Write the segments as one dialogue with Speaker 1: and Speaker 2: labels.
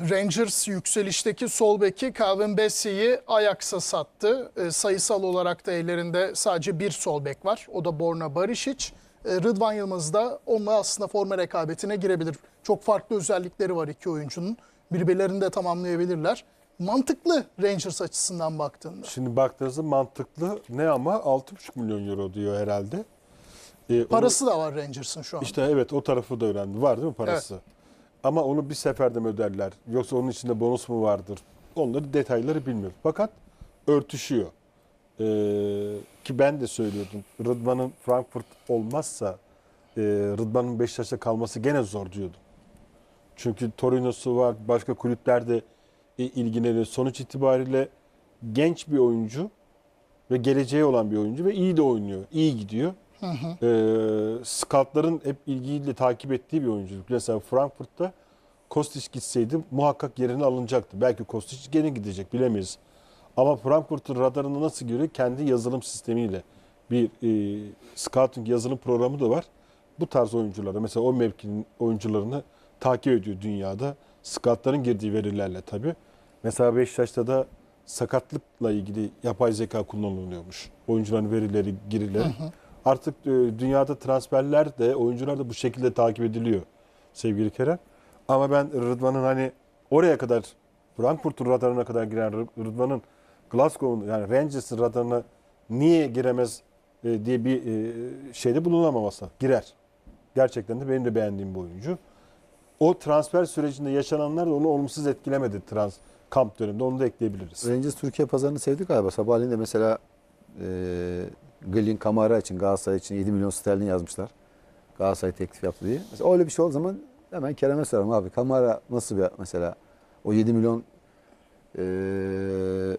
Speaker 1: Rangers yükselişteki sol beki Calvin Bessie'yi Ajax'a sattı. E, sayısal olarak da ellerinde sadece bir sol bek var. O da Borna Barisic. E, Rıdvan Yılmaz da onunla aslında forma rekabetine girebilir. Çok farklı özellikleri var iki oyuncunun. Birbirlerini de tamamlayabilirler. Mantıklı Rangers açısından baktığında.
Speaker 2: Şimdi baktığınızda mantıklı ne ama 6,5 milyon euro diyor herhalde. Onu-
Speaker 1: Parası da var Rangers'ın şu an.
Speaker 2: İşte evet o tarafı da önemli. Var değil mi parası? Ama onu bir seferde mi öderler? Yoksa onun içinde bonus mu vardır? Onları detayları bilmiyorum. Fakat örtüşüyor. Ee, ki ben de söylüyordum. Rıdvan'ın Frankfurt olmazsa e, Rıdvan'ın Beşiktaş'ta kalması gene zor diyordum. Çünkü Torino'su var. Başka kulüplerde e, ilgileniyor. Sonuç itibariyle genç bir oyuncu ve geleceği olan bir oyuncu ve iyi de oynuyor. iyi gidiyor. Ee, scoutların hep ilgiyle takip ettiği bir oyuncu. Mesela Frankfurt'ta Kostić gitseydi muhakkak yerine alınacaktı. Belki Kostić gene gidecek bilemeyiz. Ama Frankfurt'un radarını nasıl görüyor? Kendi yazılım sistemiyle bir e, scouting yazılım programı da var. Bu tarz oyuncuları mesela o mevkinin oyuncularını takip ediyor dünyada. Scoutların girdiği verilerle tabii. Mesela Beşiktaş'ta da sakatlıkla ilgili yapay zeka kullanılıyormuş. Oyuncuların verileri, girileri. Artık e, dünyada transferler de oyuncular da bu şekilde takip ediliyor sevgili Kerem. Ama ben Rıdvan'ın hani oraya kadar Frankfurt'un radarına kadar giren Rı- Rıdvan'ın Glasgow'un yani Rangers'ın radarına niye giremez e, diye bir e, şeyde bulunamaması. Girer. Gerçekten de benim de beğendiğim bir oyuncu. O transfer sürecinde yaşananlar da onu olumsuz etkilemedi trans kamp döneminde. Onu da ekleyebiliriz.
Speaker 3: Rangers Türkiye pazarını sevdi galiba. Sabahleyin de mesela Glyn Kamara için Galatasaray için 7 milyon sterlin yazmışlar. Galatasaray teklif yaptı diye. Mesela öyle bir şey olduğu zaman hemen Kerem'e sorarım abi. Kamara nasıl bir mesela o 7 milyon e,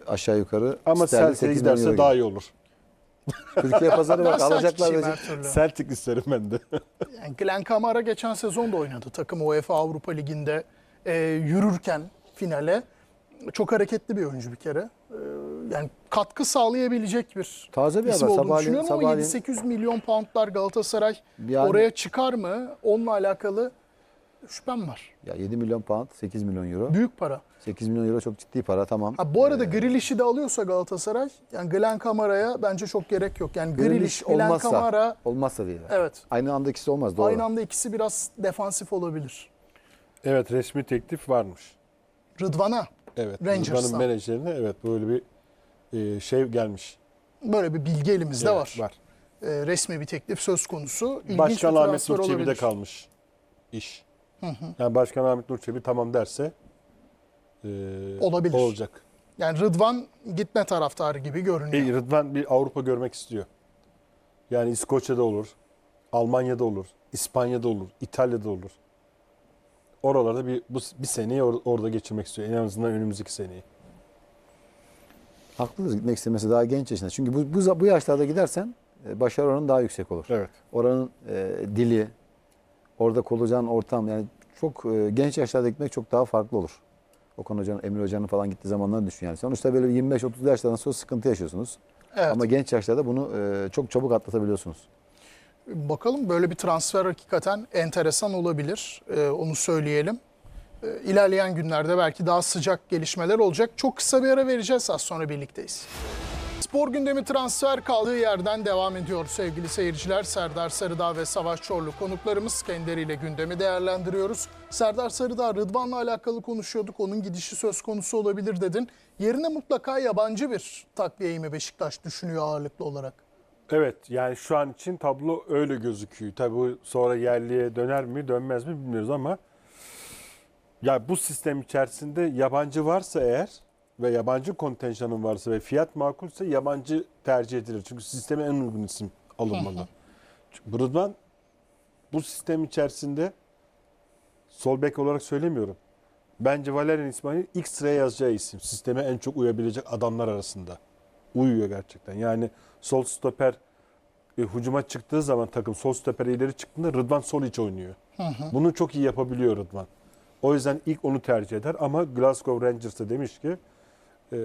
Speaker 3: aşağı yukarı
Speaker 2: Ama
Speaker 3: sterlin
Speaker 2: Celtic'e
Speaker 3: 8 milyon
Speaker 2: giderse
Speaker 3: euro
Speaker 2: daha iyi olur.
Speaker 3: Türkiye pazarı bak alacaklar
Speaker 1: kişiyim
Speaker 3: verecek.
Speaker 1: her türlü.
Speaker 2: Celtic isterim ben de.
Speaker 1: Yani Glenn Kamara geçen sezon da oynadı takım UEFA Avrupa Ligi'nde e, yürürken finale. Çok hareketli bir oyuncu bir kere. E, yani katkı sağlayabilecek bir
Speaker 3: Taze bir
Speaker 1: isim
Speaker 3: haber.
Speaker 1: olduğunu
Speaker 3: Sabahleyin-
Speaker 1: düşünüyorum ama
Speaker 3: sabahleyin-
Speaker 1: 7-800 milyon poundlar Galatasaray
Speaker 3: Yani-
Speaker 1: oraya çıkar mı? Onunla alakalı şüphem var.
Speaker 3: Ya 7 milyon pound 8 milyon euro.
Speaker 1: Büyük para.
Speaker 3: 8 milyon euro çok ciddi para tamam.
Speaker 1: Ha, bu arada
Speaker 3: Ee,
Speaker 1: Grealish'i de alıyorsa Galatasaray yani Glenn Kamara'ya bence çok gerek yok. Yani Grealish Glenn
Speaker 3: olmazsa,
Speaker 1: Kamara
Speaker 3: olmazsa değil.
Speaker 1: evet.
Speaker 3: Aynı anda ikisi olmaz doğru.
Speaker 1: Aynı anda ikisi biraz defansif olabilir.
Speaker 2: Evet resmi teklif varmış.
Speaker 1: Rıdvan'a
Speaker 2: Evet.
Speaker 1: Rangers'tan.
Speaker 2: Rıdvan'ın menajerine evet böyle bir e, şey gelmiş.
Speaker 1: böyle bir bilgi elimizde
Speaker 2: Evet,
Speaker 1: var.
Speaker 2: Var.
Speaker 1: Ee, resmi bir teklif söz konusu. İlginç
Speaker 2: Başkan Ahmet Nur Çebi'de kalmış iş. Yani Başkan Ahmet Nur Çebi tamam derse e,
Speaker 1: Olabilir.
Speaker 2: olacak.
Speaker 1: Yani Rıdvan gitme taraftarı gibi görünüyor.
Speaker 2: E, Rıdvan bir Avrupa görmek istiyor. Yani İskoçya'da olur, Almanya'da olur, İspanya'da olur, İtalya'da olur. Oralarda bir bu bir seneyi or- orada geçirmek istiyor. En azından önümüzdeki seneyi.
Speaker 3: Haklıdır gitmek istemesi daha genç yaşında. Çünkü bu, bu, bu yaşlarda gidersen e, başarı oranı daha yüksek olur.
Speaker 2: Evet.
Speaker 3: Oranın e, dili, orada olacağın ortam yani çok e, genç yaşlarda gitmek çok daha farklı olur. Okan Hoca'nın, Emre Hoca'nın falan gittiği zamanları düşün yani. Sonuçta böyle 25-30 yaşlardan sonra sıkıntı yaşıyorsunuz.
Speaker 1: Evet.
Speaker 3: Ama genç yaşlarda bunu e, çok çabuk atlatabiliyorsunuz.
Speaker 1: Bakalım böyle bir transfer hakikaten enteresan olabilir. Ee, onu söyleyelim. Ee, ilerleyen günlerde belki daha sıcak gelişmeler olacak. Çok kısa bir ara vereceğiz. Az sonra birlikteyiz. Spor gündemi transfer kaldığı yerden devam ediyor sevgili seyirciler. Serdar Sarıdağ ve Savaş Çorlu konuklarımız kendileriyle gündemi değerlendiriyoruz. Serdar Sarıdağ Rıdvan'la alakalı konuşuyorduk. Onun gidişi söz konusu olabilir dedin. Yerine mutlaka yabancı bir takviyeyi mi Beşiktaş düşünüyor ağırlıklı olarak?
Speaker 2: Evet yani şu an için tablo öyle gözüküyor. Tabii sonra yerliye döner mi dönmez mi bilmiyoruz ama ya bu sistem içerisinde yabancı varsa eğer ve yabancı kontenjanın varsa ve fiyat makulse yabancı tercih edilir. Çünkü sisteme en uygun isim alınmalı. Çünkü Rıdvan bu sistem içerisinde sol bek olarak söylemiyorum. Bence Valerian İsmail ilk sıraya yazacağı isim. Sisteme en çok uyabilecek adamlar arasında. Uyuyor gerçekten. Yani sol stoper e, hücuma çıktığı zaman takım sol stoper ileri çıktığında Rıdvan sol iç oynuyor. Bunu çok iyi yapabiliyor Rıdvan. O yüzden ilk onu tercih eder ama Glasgow Rangers da demiş ki e,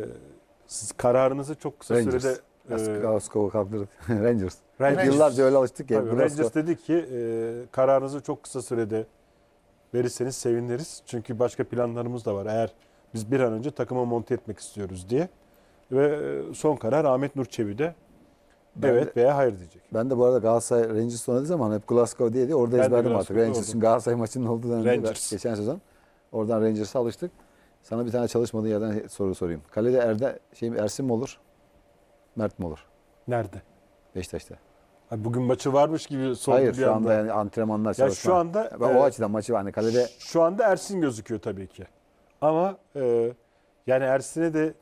Speaker 2: siz kararınızı çok kısa
Speaker 3: Rangers.
Speaker 2: sürede e,
Speaker 3: Glasgow kaldırdık. Rangers.
Speaker 2: Rangers.
Speaker 3: Yıllarca öyle alıştık ya.
Speaker 2: Tabii,
Speaker 3: Glasgow-
Speaker 2: Rangers dedi ki e, kararınızı çok kısa sürede verirseniz seviniriz. Çünkü başka planlarımız da var. Eğer biz bir an önce takıma monte etmek istiyoruz diye. Ve e, son karar Ahmet Nur Çebi'de
Speaker 3: Ben
Speaker 2: evet veya hayır diyecek.
Speaker 3: Ben de bu arada Galatasaray Rangers oynadığı zaman hep Glasgow diye diye orada
Speaker 2: Ben de
Speaker 3: ezberledim artık.
Speaker 2: Glasgow'da
Speaker 3: Rangers.
Speaker 2: oldum.
Speaker 3: Çünkü Galatasaray maçının olduğu dönemde
Speaker 2: Rangers.
Speaker 3: geçen sezon. Oradan Rangers'a alıştık. Sana bir tane çalışmadığın yerden soru sorayım. Kalede Erde, şey, Ersin mi olur? Mert mi olur?
Speaker 2: Nerede?
Speaker 3: Beşiktaş'ta.
Speaker 2: Ha, Bugün maçı varmış gibi sordu
Speaker 3: Hayır
Speaker 2: bir
Speaker 3: şu
Speaker 2: anda.
Speaker 3: anda yani antrenmanlar
Speaker 2: ya
Speaker 3: çalışma.
Speaker 2: şu anda
Speaker 3: Ben
Speaker 2: e,
Speaker 3: o açıdan maçı var. Hani kalede
Speaker 2: şu anda Ersin gözüküyor tabii ki. Ama e, yani Ersin'e de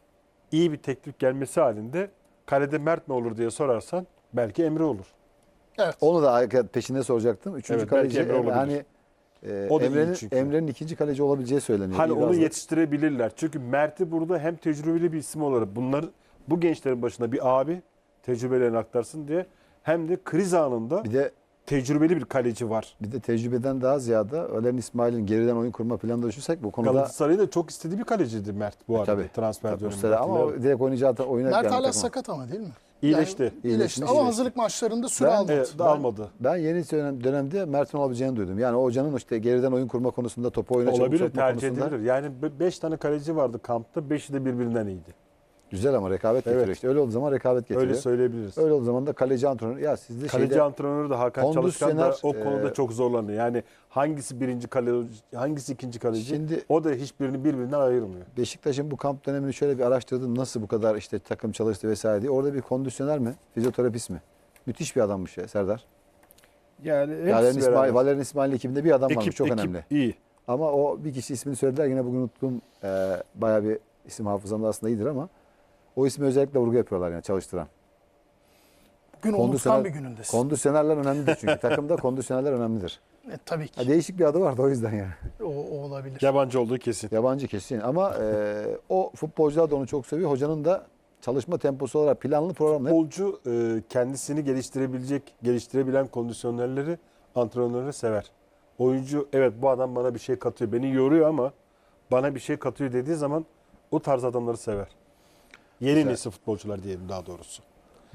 Speaker 2: iyi bir teklif gelmesi halinde kalede Mert mi olur diye sorarsan belki Emre olur.
Speaker 1: Evet.
Speaker 3: onu da peşinde soracaktım. Üçüncü
Speaker 2: Evet, belki
Speaker 3: kaleci
Speaker 2: Emre olabilir.
Speaker 3: hani e,
Speaker 2: O da
Speaker 3: Emre'nin,
Speaker 2: çünkü.
Speaker 3: Emre'nin ikinci kaleci olabileceği söyleniyor.
Speaker 2: Hani onu yetiştirebilirler. Çünkü Mert'i burada hem tecrübeli bir isim olarak bunlar bu gençlerin başına bir abi tecrübelerini aktarsın diye hem de kriz anında
Speaker 3: Bir de
Speaker 2: tecrübeli bir kaleci var.
Speaker 3: bir de tecrübeden daha ziyade Ölen İsmail'in geriden oyun kurma planını da düşünsek bu konuda
Speaker 2: Galatasaray'ın da çok istediği bir kaleciydi Mert bu arada
Speaker 3: tabii.
Speaker 2: transfer
Speaker 3: Tabii,
Speaker 2: döneminde.
Speaker 3: Ama o direkt oynayacağı oyuna
Speaker 1: Mert hala sakat ama değil mi?
Speaker 2: İyileşti.
Speaker 1: Yani iyileşti.
Speaker 3: İyileşmiş,
Speaker 1: Ama
Speaker 3: iyileşti.
Speaker 1: hazırlık maçlarında süre
Speaker 3: Ben-
Speaker 1: almadı.
Speaker 2: Evet, almadı.
Speaker 3: Ben yeni dönem, dönemde Mert'in olabileceğini duydum. Yani o hocanın işte geriden oyun kurma konusunda topu oyuna çabuk
Speaker 2: Olabilir, tercih
Speaker 3: konusunda
Speaker 2: edilir. Yani 5 tane kaleci vardı kampta. 5'i de birbirinden iyiydi.
Speaker 3: Güzel ama rekabet getiriyor
Speaker 2: Evet.
Speaker 3: işte. Öyle olduğu zaman rekabet getiriyor.
Speaker 2: Öyle
Speaker 3: Öyle,
Speaker 2: söyleyebiliriz.
Speaker 3: olduğu zaman da kaleci antrenörü ya sizde
Speaker 2: Kaleci
Speaker 3: şeyde
Speaker 2: antrenörü de Hakan Çalışkan da o konuda
Speaker 3: e,
Speaker 2: çok zorlanıyor. Yani hangisi birinci kaleci, hangisi ikinci kaleci
Speaker 3: Şimdi-
Speaker 2: o da hiçbirini birbirinden ayırmıyor.
Speaker 3: Beşiktaş'ın bu kamp dönemini şöyle bir araştırdım. Nasıl bu kadar işte takım çalıştı vesaire diye. Orada bir kondisyoner mi? Fizyoterapist mi? Müthiş bir adammış ya Serdar.
Speaker 2: Yani
Speaker 3: Valerian İsmail. Valerian İsmail ekibinde bir adam varmış.
Speaker 2: ekip,
Speaker 3: Çok
Speaker 2: ekip
Speaker 3: önemli.
Speaker 2: iyi.
Speaker 3: Ama o bir kişi ismini söylediler. Yine bugün unuttum. Ee, bayağı bir isim hafızamda aslında iyidir ama o ismi özellikle vurgu yapıyorlar yani çalıştıran.
Speaker 1: Gün
Speaker 3: Kondisyoner-
Speaker 1: bir günündesin.
Speaker 3: Kondisyonerler önemlidir çünkü. Takımda kondisyonerler önemlidir.
Speaker 1: E, tabii ki.
Speaker 3: Ha, değişik bir adı vardı o yüzden yani.
Speaker 1: O, o olabilir.
Speaker 2: Yabancı olduğu kesin.
Speaker 3: Yabancı kesin ama e, o futbolcular da onu çok seviyor. Hocanın da çalışma temposu olarak planlı programlı.
Speaker 2: Futbolcu e, kendisini geliştirebilecek, geliştirebilen kondisyonerleri antrenörleri sever. Oyuncu evet bu adam bana bir şey katıyor. Beni yoruyor ama bana bir şey katıyor dediği zaman o tarz adamları sever. Yeni
Speaker 3: Güzel.
Speaker 2: nesil futbolcular diyelim daha doğrusu.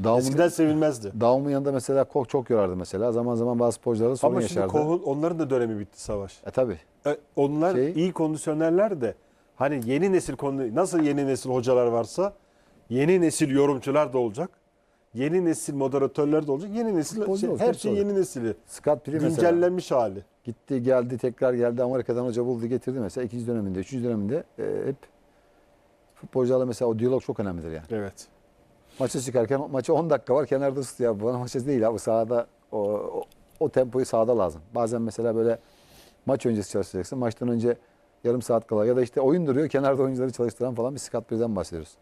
Speaker 3: Daum'un,
Speaker 2: Eskiden sevilmezdi.
Speaker 3: Daum'un yanında mesela Koch çok yorardı mesela. Zaman zaman bazı sporcularda sorun
Speaker 2: Ama şimdi
Speaker 3: yaşardı.
Speaker 2: Koh'un onların da dönemi bitti savaş.
Speaker 3: E tabi.
Speaker 2: E, onlar
Speaker 3: Şey-
Speaker 2: iyi kondisyonerler de hani yeni nesil konu nasıl yeni nesil hocalar varsa yeni nesil yorumcular da olacak. Yeni nesil moderatörler de olacak. Yeni nesil
Speaker 3: Futbolcu
Speaker 2: şey,
Speaker 3: olacak,
Speaker 2: her şey yeni nesili.
Speaker 3: Scott Piri mesela.
Speaker 2: Güncellenmiş hali.
Speaker 3: Gitti geldi tekrar geldi Amerika'dan hoca buldu getirdi mesela. ikinci döneminde, üçüncü döneminde e, hep futbolcularla mesela o diyalog çok önemlidir yani.
Speaker 2: Evet.
Speaker 3: Maça çıkarken maça 10 dakika var kenarda ısıt ya. Bana maça değil abi sahada o, o, o tempoyu sahada lazım. Bazen mesela böyle maç öncesi çalışacaksın. Maçtan önce yarım saat kala ya da işte oyun duruyor kenarda oyuncuları çalıştıran falan bir Scott Piri'den bahsediyoruz.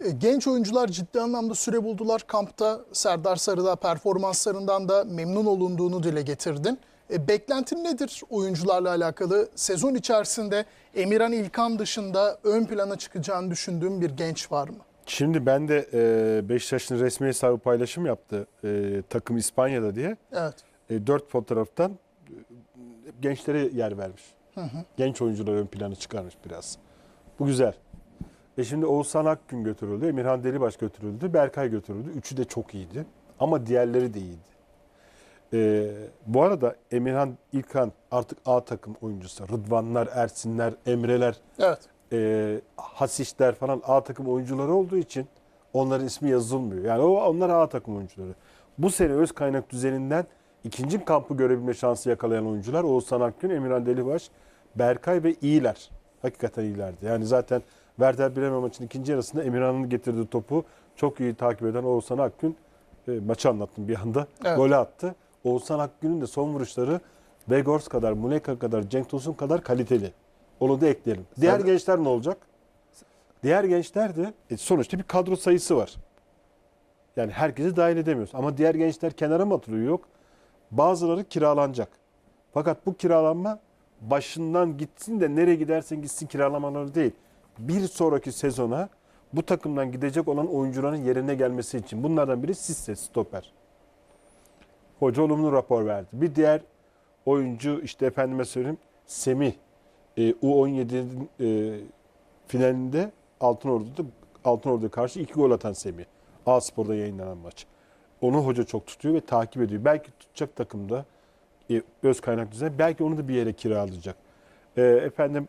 Speaker 1: E, Genç oyuncular ciddi anlamda süre buldular. Kampta Serdar Sarı'da performanslarından da memnun olunduğunu dile getirdin. E, beklentin nedir oyuncularla alakalı? Sezon içerisinde Emirhan İlkan dışında ön plana çıkacağını düşündüğüm bir genç var mı?
Speaker 2: Şimdi ben de e, Beşiktaş'ın resmi hesabı paylaşım yaptı e, takım İspanya'da diye.
Speaker 1: Evet.
Speaker 2: E, dört fotoğraftan e, gençlere yer vermiş. Genç oyuncular ön plana çıkarmış biraz. Bu güzel. E şimdi Oğuzhan Akgün götürüldü, Emirhan Delibaş götürüldü, Berkay götürüldü. Üçü de çok iyiydi. Ama diğerleri de iyiydi. E, bu arada Emirhan İlkan artık A takım oyuncusu. Rıdvanlar, Ersinler, Emreler,
Speaker 1: Evet.
Speaker 2: e, Hasişler falan A takım oyuncuları olduğu için onların ismi yazılmıyor. Yani o onlar A takım oyuncuları. Bu sene öz kaynak düzeninden ikinci kampı görebilme şansı yakalayan oyuncular Oğuzhan Akgün, Emirhan Delibaş, Berkay ve iyiler. Hakikaten iyilerdi. Yani zaten Werder Bremen maçının ikinci yarısında Emirhan'ın getirdiği topu çok iyi takip eden Oğuzhan Akgün e, maçı anlattım bir anda.
Speaker 1: Evet.
Speaker 2: Golü attı. Oğuzhan Akgün'ün de son vuruşları Vegors kadar, Muleka kadar, Cenk Tosun kadar kaliteli. Onu da ekleyelim. Diğer
Speaker 3: Sen-
Speaker 2: gençler ne olacak? Diğer gençler de e, sonuçta bir kadro sayısı var. Yani herkesi dahil edemiyoruz. Ama diğer gençler kenara mı atılıyor? Yok. Bazıları kiralanacak. Fakat bu kiralanma başından gitsin de nereye gidersen gitsin kiralamaları değil. Bir sonraki sezona bu takımdan gidecek olan oyuncuların yerine gelmesi için. Bunlardan biri Sisse, stoper. Hoca olumlu rapor verdi. Bir diğer oyuncu işte efendime söyleyeyim Semih. E, U17'nin e, finalinde Altınordu'da Altınordu'ya karşı iki gol atan Semih. A Spor'da yayınlanan maç. Onu hoca çok tutuyor ve takip ediyor. Belki tutacak takımda e, öz kaynak düzen belki onu da bir yere kiralayacak. E, efendim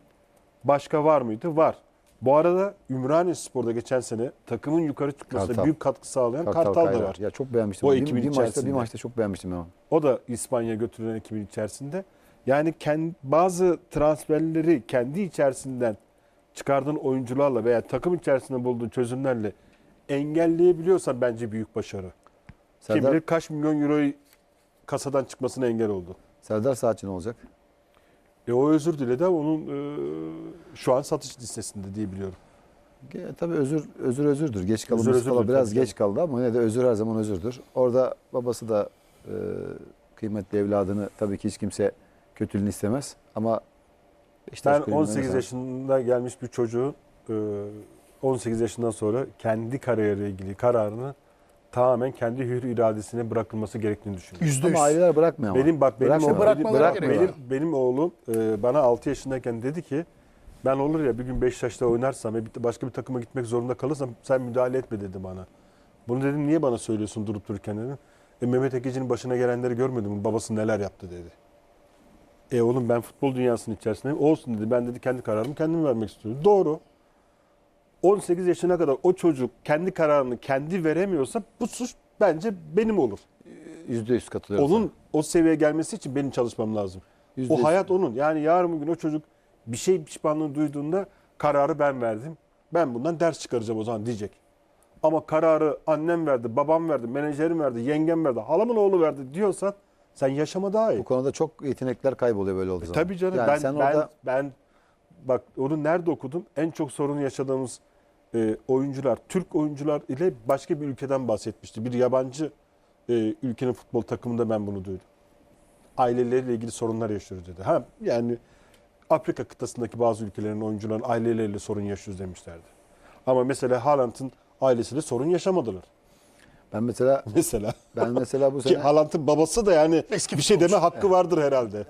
Speaker 2: başka var mıydı? Var. Bu arada Ümraniye Spor'da geçen sene takımın yukarı çıkmasına
Speaker 3: Kartal.
Speaker 2: büyük katkı sağlayan Kartal, da
Speaker 3: Kayra.
Speaker 2: var.
Speaker 3: Ya çok beğenmiştim.
Speaker 2: O
Speaker 3: bir,
Speaker 2: ekibin
Speaker 3: bir maçta bir
Speaker 2: içerisinde.
Speaker 3: maçta çok beğenmiştim ben onu.
Speaker 2: O da İspanya götürülen ekibin içerisinde. Yani kendi, bazı transferleri kendi içerisinden çıkardığın oyuncularla veya takım içerisinde bulduğun çözümlerle engelleyebiliyorsan bence büyük başarı. Kim
Speaker 3: Serdar,
Speaker 2: bilir kaç milyon euroyu kasadan çıkmasına engel oldu.
Speaker 3: Serdar Saatçi ne olacak?
Speaker 2: E o özür diledi ama onun e, şu an satış listesinde diye biliyorum.
Speaker 3: E, tabii özür özür özürdür. Geç kalınması
Speaker 2: özürdür
Speaker 3: falan biraz
Speaker 2: tabii
Speaker 3: geç kaldı ama yine de özür her zaman özürdür. Orada babası da e, kıymetli evladını tabii ki hiç kimse kötülüğünü istemez ama Beşiktaş
Speaker 2: Ben
Speaker 3: kulübünden
Speaker 2: 18
Speaker 3: mesela-
Speaker 2: yaşında gelmiş bir çocuğun e, 18 yaşından sonra kendi kariyeriyle ilgili kararını tamamen kendi hür iradesine bırakılması gerektiğini düşünüyorum.
Speaker 1: Yüzde yüz.
Speaker 3: ama aileler bırakmıyor ama.
Speaker 2: Benim bak benim
Speaker 3: Bırakmıyor.
Speaker 2: oğlum,
Speaker 1: Bırakmaları
Speaker 2: bırak- benim, benim oğlum e, bana 6 yaşındayken dedi ki ben olur ya bir gün Beşiktaş'ta oynarsam ve bir- başka bir takıma gitmek zorunda kalırsam sen müdahale etme dedi bana. Bunu dedim niye bana söylüyorsun durup dururken dedim. E, Mehmet Ekeci'nin başına gelenleri görmedin mi? Babası neler yaptı dedi. E oğlum ben futbol dünyasının içerisindeyim. Olsun dedi. Ben dedi kendi kararımı kendim vermek istiyorum. Doğru. 18 yaşına kadar o çocuk kendi kararını kendi veremiyorsa bu suç bence benim olur.
Speaker 3: Yüzde yüz katılıyorum.
Speaker 2: Onun o seviyeye gelmesi için benim çalışmam lazım.
Speaker 3: Yüzde
Speaker 2: o
Speaker 3: yüz.
Speaker 2: hayat onun. Yani yarın bugün o çocuk bir şey pişmanlığı duyduğunda kararı ben verdim. Ben bundan ders çıkaracağım o zaman diyecek. Ama kararı annem verdi, babam verdi, menajerim verdi, yengem verdi, halamın oğlu verdi diyorsan sen yaşama daha iyi.
Speaker 3: Bu konuda çok yetenekler kayboluyor böyle olduğu
Speaker 2: E
Speaker 3: zaman.
Speaker 2: tabii canım
Speaker 3: Yani
Speaker 2: ben
Speaker 3: sen
Speaker 2: ben
Speaker 3: orada
Speaker 2: ben bak onu nerede okudum? En çok sorun yaşadığımız e, oyuncular, Türk oyuncular ile başka bir ülkeden bahsetmişti. Bir yabancı e, ülkenin futbol takımında ben bunu duydum. Aileleriyle ilgili sorunlar yaşıyoruz dedi. Ha yani Afrika kıtasındaki bazı ülkelerin oyuncuların aileleriyle sorun yaşıyoruz demişlerdi. Ama mesela Haaland'ın ailesiyle sorun yaşamadılar.
Speaker 3: ben mesela
Speaker 2: Mesela.
Speaker 3: ben mesela bu sene
Speaker 2: Haaland'ın babası da yani
Speaker 1: Eski
Speaker 2: bir şey deme hakkı vardır herhalde.